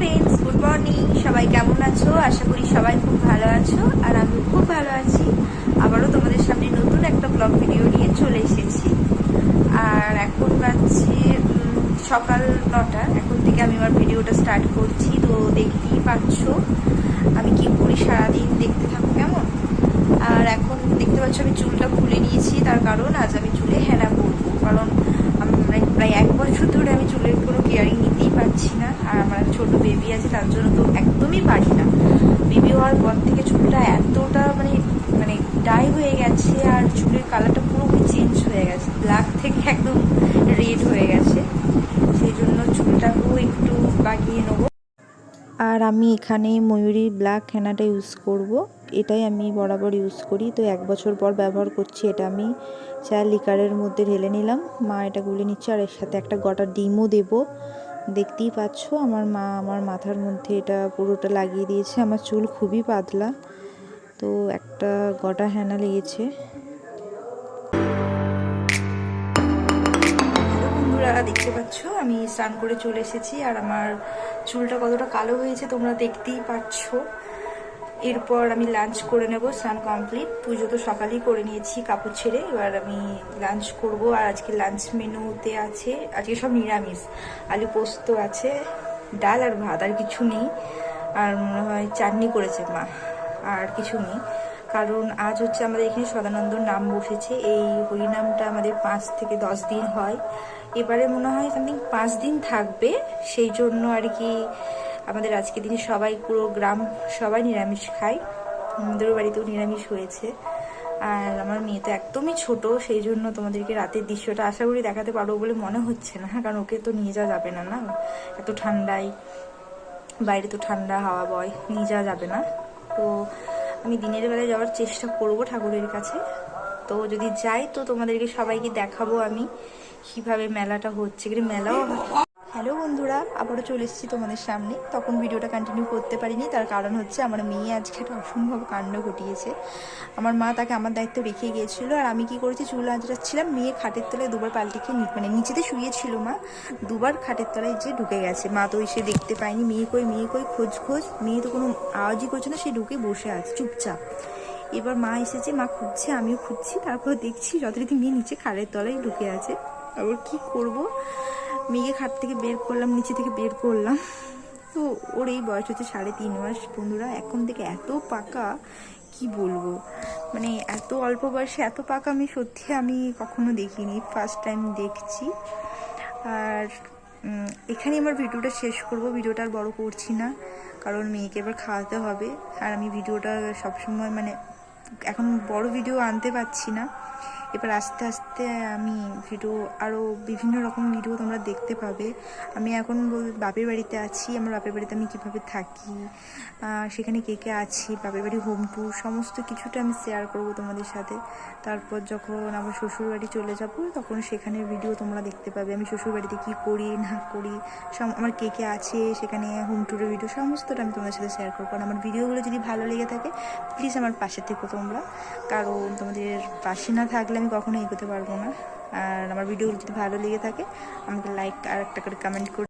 Friends good morning সবাই কেমন আছো? আশা করি সবাই খুব ভালো আছো, আর আমি খুব ভালো আছি। আবারও তোমাদের সামনে নতুন একটা ব্লগ ভিডিও নিয়ে চলে এসেছি। আর এখন বাজছে সকাল নটা। এখন থেকে আমি আমার ভিডিওটা স্টার্ট করছি, তো দেখতেই পাচ্ছ আমি কি করি সারাদিন দেখতে থাকো কেমন? আর এখন দেখতে পাচ্ছ আমি চুলটা খুলে নিয়েছি, তার কারণ আজ আমি চুলে হেনা করব কারণ প্রায় এক বছর ধরে আমি চুলের কোনো কেয়ারিং নিতেই পারছি না আর আমার একটা ছোট বেবি আছে, তার জন্য তো একদমই পারি না। বেবি হওয়ার পর থেকে চুলটা এতটা মানে মানে ডাই হয়ে গেছে আর চুলের কালারটা পুরোপুরি চেঞ্জ হয়ে গেছে। ব্ল্যাক থেকে একদম রেড হয়ে গেছে। সেই জন্য চুলটাকেও একটু বাগিয়ে নেব। আর আমি এখানে ময়ূরী ব্ল্যাক হেনাটা ইউজ করব। এটাই আমি বরাবর ইউজ করি। তো এক বছর পর ব্যবহার করছি, এটা আমি চা লিকারের মধ্যে ঢেলে নিলাম। মা এটা গুলে নিচ্ছে আর এর সাথে একটা গোটা ডিমও দেবো। দেখতেই পাচ্ছ, আমার মা, আমার মাথার মধ্যে এটা পুরোটা লাগিয়ে দিয়েছে। আমার চুল খুবই পাতলা। তো একটা গোটা হ্যানা লেগেছে। দেখতে পাচ্ছ? আমি স্নান করে চলে এসেছি আর আমার চুলটা কতটা কালো হয়েছে তোমরা দেখতেই পাচ্ছ। এরপর আমি লাঞ্চ করে নেব, স্নান কমপ্লিট পুজো তো সকালেই করে নিয়েছি, কাপড় ছেড়ে। এবার আমি লাঞ্চ করব। আর আজকে লাঞ্চ মেনুতে আছে, আজকে সব নিরামিষ। আলু পোস্ত আছে, ডাল আর ভাত, আর কিছু নেই। আর মনে হয় চাটনি করেছে মা, আর কিছু নেই। কারণ আজ হচ্ছে আমাদের এখানে সদানন্দ নাম বসেছে। এই হরিনামটা আমাদের পাঁচ থেকে দশ দিন হয়। এবারে মনে হয় সামথিং পাঁচ দিন থাকবে। সেই জন্য আর কি আমাদের আজকে দিনে সবাই পুরো গ্রাম সবাই নিরামিষ খায়। আমাদের বাড়িতেও নিরামিষ হয়েছে। আর আমার মেয়ে তো একদমই ছোট, সেই জন্য তোমাদেরকে রাতের দৃশ্যটা আশা করি দেখাতে পারব বলে মনে হচ্ছে না, কারণ ওকে তো নিয়ে যাওয়া যাবে না না? এত ঠান্ডায়, বাইরে তো ঠান্ডা হাওয়া বয়, নিয়ে যাওয়া যাবে না। তো আমি দিনের বেলায় যাওয়ার চেষ্টা করব ঠাকুরের কাছে। তো যদি যাই তো তোমাদেরকে সবাইকে দেখাবো আমি কীভাবে মেলাটা হচ্ছে। এখানে মেলাও হয় আবারও চলে এসেছি তোমাদের সামনে। তখন ভিডিওটা কন্টিনিউ করতে পারিনি, তার কারণ হচ্ছে আমার মেয়ে আজকে একটা অসম্ভব কাণ্ড ঘটিয়েছে। আমার মা তাকে আমার দায়িত্ব রেখে গিয়েছিল, আর আমি কি করেছি, চুল আঁচড়াচ্ছিলাম, মেয়ে খাটের তলায় দুবার পাল্টে খেয়ে মানে নিচেতে শুয়েছিল মা। দুবার খাটের তলায় যে ঢুকে গেছে। মা তো এসে দেখতে পায়নি, মেয়ে কই মেয়ে কই, খোঁজ খোঁজ। মেয়ে তো কোনো আওয়াজই করছে না, সে ঢুকে বসে আছে, চুপচাপ। এবার মা এসেছে, মা খুঁজছে, আমিও খুঁজছি, তারপর দেখছি যথারীতি মেয়ে নিচে খাটের তলায় ঢুকে আছে। আবার কি করব? মেয়েকে খাট থেকে বের করলাম, নিচে থেকে বের করলাম। তো ওর এই বয়স হচ্ছে সাড়ে তিন মাস। বন্ধুরা, এখন থেকে এত পাকা, কি বলব? মানে এত অল্প বয়সে এত পাকা আমি সত্যি আমি কখনো দেখিনি ফার্স্ট টাইম দেখছি। আর এখানে আমার ভিডিওটা শেষ করব। ভিডিওটা আর বড় করছি না, কারণ মেয়েকে এবার খাওয়াতে হবে। আর আমি ভিডিওটা সবসময় মানে এখন বড় ভিডিও আনতে পারছি না। এবার আস্তে আস্তে আমি ভিডিও আরও বিভিন্ন রকম ভিডিও তোমরা দেখতে পাবে। আমি এখন বাপের বাড়িতে আছি, আমার বাপের বাড়িতে আমি কীভাবে থাকি সেখানে কে কে আছি, বাপের বাড়ি হোম ট্যুর সমস্ত কিছুটা আমি শেয়ার করব তোমাদের সাথে। তারপর যখন আবার শ্বশুর বাড়ি চলে যাব, তখন সেখানের ভিডিও তোমরা দেখতে পাবে। আমি শ্বশুর বাড়িতে কী করি, না করি আমার কে কে আছে, সেখানে হোম ট্যুরের ভিডিও সমস্তটা আমি তোমাদের সাথে শেয়ার করব। আর আমার ভিডিওগুলো যদি ভালো লেগে থাকে প্লিজ আমার পাশে থেকো তোমরা। কারণ তোমাদের পাশে না থাকলে আমি কখনো এগোতে পারব না। আর আমার ভিডিওগুলো যদি ভালো লেগে থাকে, আমাকে লাইক আর একটা করে কমেন্ট করে।